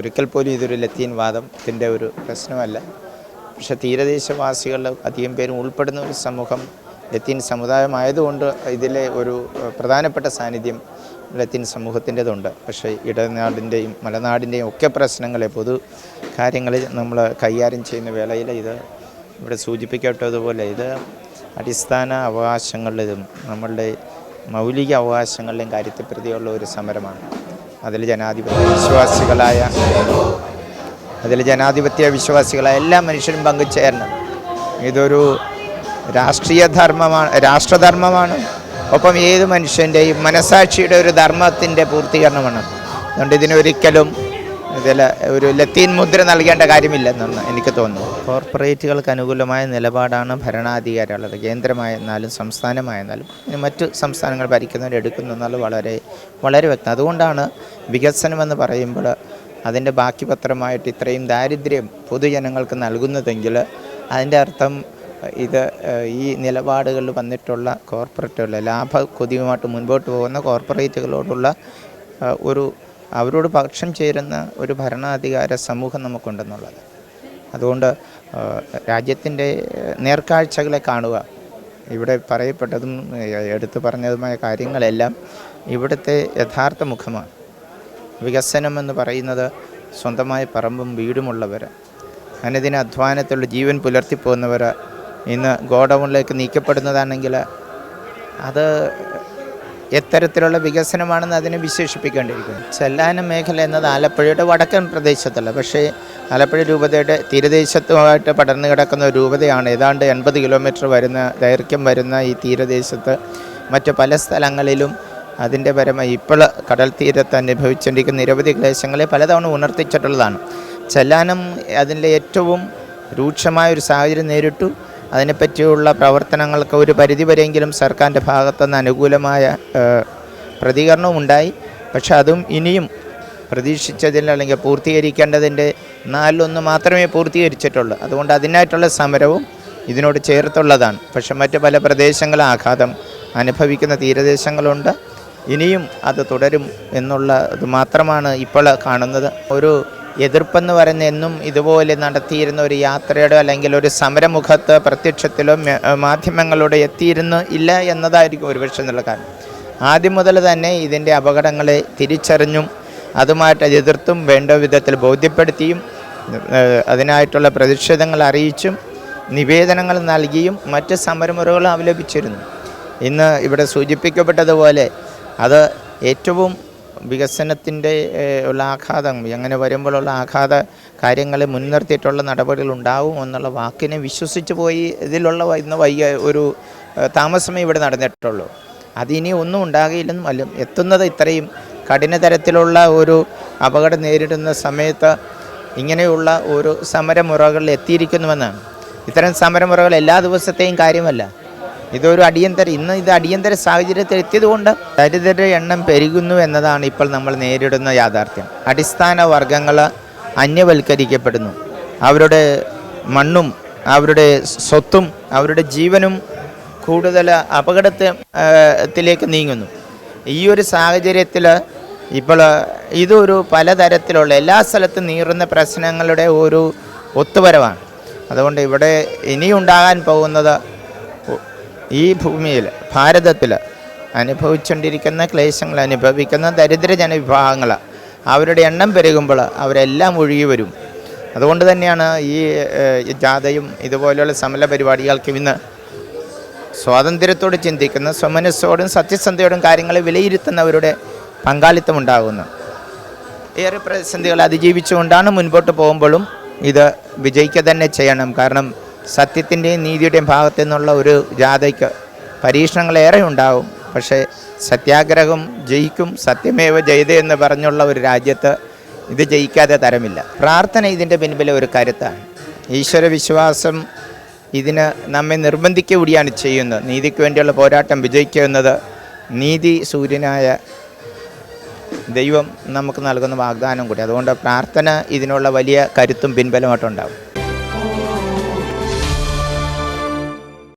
ഒരിക്കൽ പോലും ഇതൊരു ലത്തീൻ വാദത്തിന്റെ ഒരു പ്രശ്നമല്ല. പക്ഷെ തീരദേശവാസികൾ അധികം പേരും ഉൾപ്പെടുന്ന ഒരു സമൂഹം ലത്തീൻ സമുദായമായതുകൊണ്ട് ഇതിലെ ഒരു പ്രധാനപ്പെട്ട സാന്നിധ്യം ലത്തീൻ സമൂഹത്തിന്റെതുണ്ട്. പക്ഷേ ഇടനാടിന്റെയും മലനാടിന്റെയും ഒക്കെ പ്രശ്നങ്ങളെ പൊതു കാര്യങ്ങളിൽ നമ്മൾ കൈകാര്യം ചെയ്യുന്ന വേളയിൽ ഇത് ഇവിടെ സൂചിപ്പിക്കപ്പെട്ടതുപോലെ ഇത് അടിസ്ഥാന അവകാശങ്ങളിലും നമ്മളുടെ മൗലിക അവകാശങ്ങളുടെയും കാര്യത്തെ പ്രതിയുള്ള ഒരു സമരമാണ്. അതിൽ ജനാധിപത്യ വിശ്വാസികളായ അതിൽ ജനാധിപത്യ വിശ്വാസികളായ എല്ലാ മനുഷ്യരും പങ്കുചേരണം. ഇതൊരു രാഷ്ട്രീയ ധർമ്മമാണ് രാഷ്ട്രധർമ്മമാണ്. ഒപ്പം ഏത് മനുഷ്യന്റെയും മനസാക്ഷിയുടെ ഒരു ധർമ്മത്തിന്റെ പൂർത്തീകരണമാണ്. അതുകൊണ്ട് ഇതിനൊരിക്കലും ഇതിൽ ഒരു ലത്തീൻ മുദ്ര നൽകേണ്ട കാര്യമില്ലെന്നാണ് എനിക്ക് തോന്നുന്നു. കോർപ്പറേറ്റുകൾക്ക് അനുകൂലമായ നിലപാടാണ് ഭരണാധികാരികളുടെ കേന്ദ്രമായെന്നാലും സംസ്ഥാനമായെന്നാലും മറ്റ് സംസ്ഥാനങ്ങൾ ഭരിക്കുന്നവർ എടുക്കുന്നു എന്നുള്ളത് വളരെ വളരെ വ്യക്തം. അതുകൊണ്ടാണ് വികസനമെന്ന് പറയുമ്പോൾ അതിന്റെ ബാക്കി പത്രമായിട്ട് ഇത്രയും ദാരിദ്ര്യം പൊതുജനങ്ങൾക്ക് നൽകുന്നതെങ്കിൽ അതിന്റെ അർത്ഥം ഇത് ഈ നിലപാടുകളിൽ വന്നിട്ടുള്ള കോർപ്പറേറ്റുകൾ ലാഭ കൊതിയുമായിട്ട് മുൻപോട്ട് പോകുന്ന കോർപ്പറേറ്റുകളോടുള്ള ഒരു അവരോട് പക്ഷം ചേരുന്ന ഒരു ഭരണാധികാര സമൂഹം നമുക്കുണ്ടെന്നുള്ളത്. അതുകൊണ്ട് രാജ്യത്തിന്റെ നേർക്കാഴ്ചകളെ കാണുക. ഇവിടെ പറയപ്പെട്ടതും എടുത്തു പറഞ്ഞതുമായ കാര്യങ്ങളെല്ലാം ഇവിടുത്തെ യഥാർത്ഥ മുഖമാണ്. വികസനം എന്ന് പറയുന്നത് സ്വന്തമായ പറമ്പും വീടുമുള്ളവർ അനുദിന അധ്വാനത്തിലുള്ള ജീവൻ പുലർത്തിപ്പോകുന്നവർ ഇന്ന് ഗോഡൗണിലേക്ക് നീക്കപ്പെടുന്നതാണെങ്കിൽ അത് എത്തരത്തിലുള്ള വികസനമാണെന്ന് അതിനെ വിശേഷിപ്പിക്കേണ്ടിയിരിക്കുന്നു. ചെല്ലാനം മേഖല എന്നത് ആലപ്പുഴയുടെ വടക്കൻ പ്രദേശത്തല്ല. പക്ഷേ ആലപ്പുഴ രൂപതയുടെ തീരദേശത്തുമായിട്ട് പടർന്നു കിടക്കുന്ന ഒരു രൂപതയാണ്. ഏതാണ്ട് എൺപത് കിലോമീറ്റർ വരുന്ന ദൈർഘ്യം വരുന്ന ഈ തീരദേശത്ത് മറ്റ് പല സ്ഥലങ്ങളിലും അതിന്റെ പരമായി ഇപ്പോൾ കടൽ തീരത്ത് അനുഭവിച്ചുകൊണ്ടിരിക്കുന്ന നിരവധി ക്ലേശങ്ങളെ പലതവണ ഉണർത്തിച്ചിട്ടുള്ളതാണ്. ചെല്ലാനം അതിന്റെ ഏറ്റവും രൂക്ഷമായ ഒരു സാഹചര്യം നേരിട്ടു. അതിനെപ്പറ്റിയുള്ള പ്രവർത്തനങ്ങൾക്ക് ഒരു പരിധിവരെയെങ്കിലും സർക്കാരിന്റെ ഭാഗത്തുനിന്ന് അനുകൂലമായ പ്രതികരണം പ്രതികരണവും ഉണ്ടായി. പക്ഷെ അതും ഇനിയും പ്രതീക്ഷിച്ചതിൽ അല്ലെങ്കിൽ പൂർത്തീകരിക്കേണ്ടതിന്റെ നാലിലൊന്ന് മാത്രമേ പൂർത്തീകരിച്ചിട്ടുള്ളൂ. അതുകൊണ്ട് അതിനായിട്ടുള്ള സമരവും ഇതിനോട് ചേർത്തുള്ളതാണ്. പക്ഷെ മറ്റ് പല പ്രദേശങ്ങളും ആഘാതം അനുഭവിക്കുന്ന തീരദേശങ്ങളുണ്ട്. ഇനിയും അത് തുടരും എന്നുള്ളത് മാത്രമാണ് ഇപ്പോൾ കാണുന്നത്. ഒരു എതിർപ്പെന്ന് പറയുന്ന എന്നും ഇതുപോലെ നടത്തിയിരുന്ന ഒരു യാത്രയുടെ അല്ലെങ്കിൽ ഒരു സമരമുഖത്ത് പ്രത്യക്ഷത്തിലോ മാധ്യമങ്ങളോട് എത്തിയിരുന്നു ഇല്ല എന്നതായിരിക്കും ഒരുപക്ഷെ എന്നുള്ള കാരണം ആദ്യം മുതൽ തന്നെ ഇതിന്റെ അപകടങ്ങളെ തിരിച്ചറിഞ്ഞും അതുമായിട്ട് എതിർത്തും വേണ്ട വിധത്തിൽ ബോധ്യപ്പെടുത്തിയും അതിനായിട്ടുള്ള പ്രതിഷേധങ്ങൾ അറിയിച്ചും നിവേദനങ്ങൾ നൽകിയും മറ്റ് സമരമുറകളും അവലപിച്ചിരുന്നു ഇന്ന് ഇവിടെ സൂചിപ്പിക്കപ്പെട്ടതുപോലെ അത് ഏറ്റവും വികസനത്തിന്റെ ഉള്ള ആഘാതം അങ്ങനെ വരുമ്പോഴുള്ള ആഘാത കാര്യങ്ങളെ മുൻനിർത്തിയിട്ടുള്ള നടപടികൾ ഉണ്ടാവും എന്നുള്ള വാക്കിനെ വിശ്വസിച്ച് പോയി ഇതിലുള്ള ഇന്ന് വൈകിയ ഒരു താമസമേ ഇവിടെ നടന്നിട്ടുള്ളൂ. അതിനി ഒന്നും ഉണ്ടാകില്ലെന്നും അല്ല എത്തുന്നത് ഇത്രയും കഠിന തരത്തിലുള്ള ഒരു അപകടം നേരിടുന്ന സമയത്ത് ഇങ്ങനെയുള്ള ഒരു സമരമുറകളിൽ എത്തിയിരിക്കുന്നുവെന്നാണ്. ഇത്തരം സമരമുറകൾ എല്ലാ ദിവസത്തെയും കാര്യമല്ല. ഇതൊരു അടിയന്തര ഇന്ന് ഇത് അടിയന്തര സാഹചര്യത്തിൽ എത്തിയതുകൊണ്ട് ദരിദ്രരുടെ എണ്ണം പെരുകുന്നു എന്നതാണ് ഇപ്പോൾ നമ്മൾ നേരിടുന്ന യാഥാർത്ഥ്യം. അടിസ്ഥാന വർഗങ്ങൾ അന്യവൽക്കരിക്കപ്പെടുന്നു. അവരുടെ മണ്ണും അവരുടെ സ്വത്തും അവരുടെ ജീവനും കൂടുതൽ അപകടത്തിലേക്ക് നീങ്ങുന്നു. ഈ ഒരു സാഹചര്യത്തിൽ ഇപ്പോൾ ഇതൊരു പലതരത്തിലുള്ള എല്ലാ സ്ഥലത്തും നീറുന്ന പ്രശ്നങ്ങളുടെ ഒരു ഒത്തുവരവാണ്. അതുകൊണ്ട് ഇവിടെ ഇനിയുണ്ടാകാൻ പോകുന്നത് ഈ ഭൂമിയിൽ ഭാരതത്തിൽ അനുഭവിച്ചുകൊണ്ടിരിക്കുന്ന ക്ലേശങ്ങൾ അനുഭവിക്കുന്ന ദരിദ്രജന ജനവിഭാഗങ്ങൾ അവരുടെ എണ്ണം പെരുകുമ്പോൾ അവരെല്ലാം ഒഴുകി വരും. അതുകൊണ്ട് തന്നെയാണ് ഈ ജാഥയും ഇതുപോലെയുള്ള സമല പരിപാടികൾക്ക് ഇന്ന് സ്വാതന്ത്ര്യത്തോട് ചിന്തിക്കുന്ന സ്വമനസ്സോടും സത്യസന്ധയോടും കാര്യങ്ങളെ വിലയിരുത്തുന്നവരുടെ പങ്കാളിത്തം ഉണ്ടാകുന്നു. ഏറെ പ്രതിസന്ധികൾ അതിജീവിച്ചുകൊണ്ടാണ് മുൻപോട്ട് പോകുമ്പോഴും ഇത് വിജയിക്കുക തന്നെ ചെയ്യണം. കാരണം സത്യത്തിന്റെയും നീതിയുടെയും ഭാഗത്തു നിന്നുള്ള ഒരു ജാഥയ്ക്ക് പരീക്ഷണങ്ങളേറെ ഉണ്ടാവും. പക്ഷേ സത്യാഗ്രഹം ജയിക്കും സത്യമേവ ജയത എന്ന് പറഞ്ഞുള്ള ഒരു രാജ്യത്ത് ഇത് ജയിക്കാതെ തരമില്ല. പ്രാർത്ഥന ഇതിന്റെ പിൻപിലെ ഒരു കരുത്താണ്. ഈശ്വരവിശ്വാസം ഇതിന് നമ്മെ നിർബന്ധിക്കുകൂടിയാണ് ചെയ്യുന്നത്. നീതിക്ക് വേണ്ടിയുള്ള പോരാട്ടം വിജയിക്കുക എന്നത് നീതി സൂര്യനായ ദൈവം നമുക്ക് നൽകുന്ന വാഗ്ദാനം കൂടി. അതുകൊണ്ട് പ്രാർത്ഥന ഇതിനുള്ള വലിയ കരുത്തും പിൻബലമായിട്ടുണ്ടാകും